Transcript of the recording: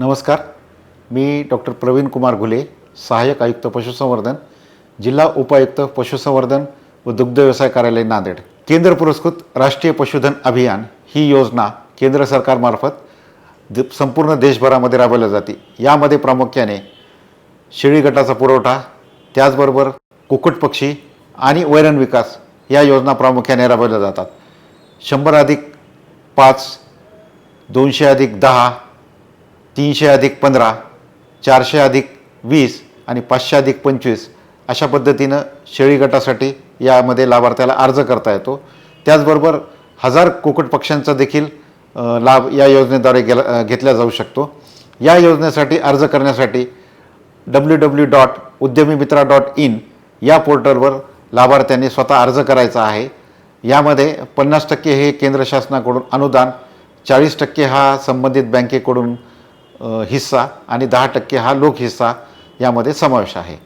नमस्कार. मी डॉक्टर प्रवीण कुमार घुले सहाय्यक आयुक्त पशुसंवर्धन जिल्हा उपायुक्त पशुसंवर्धन व दुग्ध व्यवसाय कार्यालय नांदेड. केंद्र पुरस्कृत राष्ट्रीय पशुधन अभियान ही योजना केंद्र सरकारमार्फत द संपूर्ण देशभरामध्ये राबवल्या जाते. यामध्ये प्रामुख्याने शेळी गटाचा पुरवठा त्याचबरोबर कुक्कुटपक्षी आणि वैरण विकास या योजना प्रामुख्याने राबवल्या जातात. शंभर अधिक पाच दोनशे अधिक दहा तीनशे अधिक पंधरा चारशे अधिक वीस आणि पाचशे अधिक पंचवीस अशा पद्धतीनं शेळी गटासाठी यामध्ये लाभार्थ्याला अर्ज करता येतो. त्याचबरोबर हजार कुक्कुट पक्ष्यांचा देखील लाभ या योजनेद्वारे गेला घेतला जाऊ शकतो. या योजनेसाठी अर्ज करण्यासाठी डब्ल्यू डब्ल्यू डॉट उद्यमी मित्रा डॉट इन या पोर्टलवर लाभार्थ्यांनी स्वतः अर्ज करायचा आहे. यामध्ये पन्नास टक्के हे केंद्र शासनाकडून अनुदान चाळीस टक्के हा संबंधित बँकेकडून हिस्सा आणि दहा टक्के हा लोक हिस्सा यामध्ये समावेश आहे.